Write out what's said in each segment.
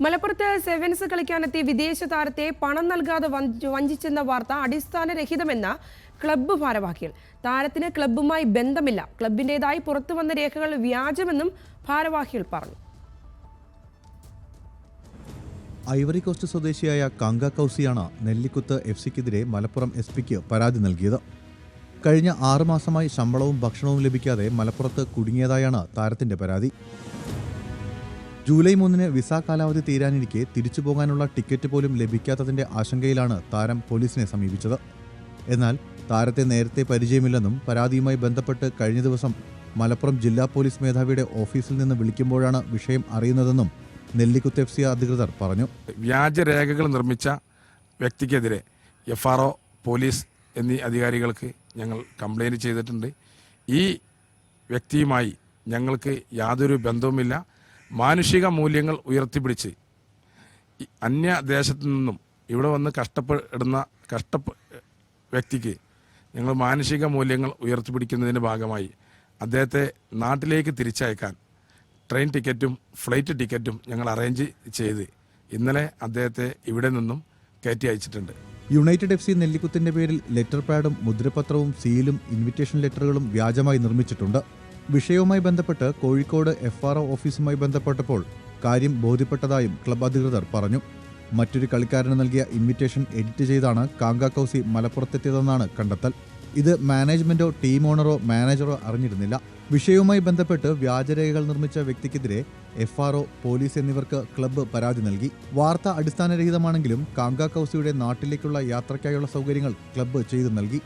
മലപ്പുറത്ത് സെവൻസ് കളിക്കാനെത്തിയ വിദേശ താരത്തെ പണം നൽകാതെ വഞ്ച- വഞ്ചിച്ചെന്ന വാർത്ത അടിസ്ഥാനരഹിതമെന്ന ക്ലബ്ബ് ഭാരവാഹികൾ. താരത്തിന് ക്ലബ്ബുമായി ബന്ധമില്ല. ക്ലബിന്റേതായി പുറത്തു വന്ന രേഖകൾ വ്യാജമെന്നും ഭാരവാഹികൾ പറഞ്ഞു. ഐവറി കോസ്റ്റ് സ്വദേശിയായ കാങ്ക കൗസിയാണ് നെല്ലിക്കുത്ത് എഫ് സിക്കെതിരെ മലപ്പുറം എസ് പിക്ക് പരാതി നൽകിയത്. കഴിഞ്ഞ ആറുമാസമായി ശമ്പളവും ഭക്ഷണവും ലഭിക്കാതെ മലപ്പുറത്ത് കുടുങ്ങിയതായാണ് താരത്തിന്റെ പരാതി. ജൂലൈ മൂന്നിന് വിസ കാലാവധി തീരാനിരിക്കെ തിരിച്ചു പോകാനുള്ള ടിക്കറ്റ് പോലും ലഭിക്കാത്തതിന്റെ ആശങ്കയിലാണ് താരം പോലീസിനെ സമീപിച്ചത്. എന്നാൽ താരത്തെ നേരത്തെ പരിചയമില്ലെന്നും പരാതിയുമായി ബന്ധപ്പെട്ട് കഴിഞ്ഞ ദിവസം മലപ്പുറം ജില്ലാ പോലീസ് മേധാവിയുടെ ഓഫീസിൽ നിന്ന് വിളിക്കുമ്പോഴാണ് വിഷയം അറിയുന്നതെന്നും നെല്ലിക്കുത്ത് എഫ് സി അധികൃതർ പറഞ്ഞു. വ്യാജരേഖകൾ നിർമ്മിച്ച വ്യക്തിക്കെതിരെ എഫ് ആർ ഒ പോലീസ് എന്നീ അധികാരികൾക്ക് ഞങ്ങൾ കംപ്ലൈന്റ് ചെയ്തിട്ടുണ്ട്. ഈ വ്യക്തിയുമായി ഞങ്ങൾക്ക് യാതൊരു ബന്ധവുമില്ല. മാനുഷിക മൂല്യങ്ങൾ ഉയർത്തിപ്പിടിച്ച് അന്യദേശത്തു നിന്നും ഇവിടെ വന്ന് കഷ്ടപ്പെടുന്ന കഷ്ടപ്പെ വ്യക്തിക്ക് ഞങ്ങൾ മാനുഷിക മൂല്യങ്ങൾ ഉയർത്തിപ്പിടിക്കുന്നതിന്റെ ഭാഗമായി അദ്ദേഹത്തെ നാട്ടിലേക്ക് തിരിച്ചയക്കാൻ ട്രെയിൻ ടിക്കറ്റും ഫ്ലൈറ്റ് ടിക്കറ്റും ഞങ്ങൾ അറേഞ്ച് ചെയ്ത് ഇന്നലെ അദ്ദേഹത്തെ ഇവിടെ നിന്നും കയറ്റി അയച്ചിട്ടുണ്ട്. യുണൈറ്റഡ് എഫ് സി നെല്ലിക്കുത്തിന്റെ പേരിൽ ലെറ്റർ പാഡും മുദ്രപത്രവും സീലും ഇൻവിറ്റേഷൻ ലെറ്ററുകളും വ്യാജമായി നിർമ്മിച്ചിട്ടുണ്ട്. വിഷയവുമായി ബന്ധപ്പെട്ട് കോഴിക്കോട് എഫ് ആർ ഓഫീസുമായി ബന്ധപ്പെട്ടപ്പോൾ കാര്യം ബോധ്യപ്പെട്ടതായും ക്ലബ് അധികൃതർ പറഞ്ഞു. മറ്റൊരു കളിക്കാരന് നൽകിയ ഇൻവിറ്റേഷൻ എഡിറ്റ് ചെയ്താണ് കാങ്ക കൗസി മലപ്പുറത്തെത്തിയതെന്നാണ് കണ്ടെത്തൽ. ഇത് മാനേജ്മെന്റോ ടീം ഓണറോ മാനേജറോ അറിഞ്ഞിരുന്നില്ല. വിഷയവുമായി ബന്ധപ്പെട്ട് വ്യാജരേഖകൾ നിർമ്മിച്ച വ്യക്തിക്കെതിരെ എഫ് ആർ പോലീസ് എന്നിവർക്ക് ക്ലബ്ബ് പരാതി നൽകി. വാർത്ത അടിസ്ഥാനരഹിതമാണെങ്കിലും കാങ്ക കൗസിയുടെ നാട്ടിലേക്കുള്ള യാത്രയ്ക്കായുള്ള സൗകര്യങ്ങൾ ക്ലബ്ബ് ചെയ്തു നൽകി.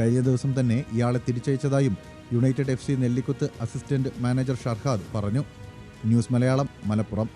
കഴിഞ്ഞ ദിവസം തന്നെ ഇയാളെ തിരിച്ചയച്ചതായും United F C Nellikuth assistant manager Sharhad പറഞ്ഞു. ന്യൂസ് മലയാളം മലപ്പുറം.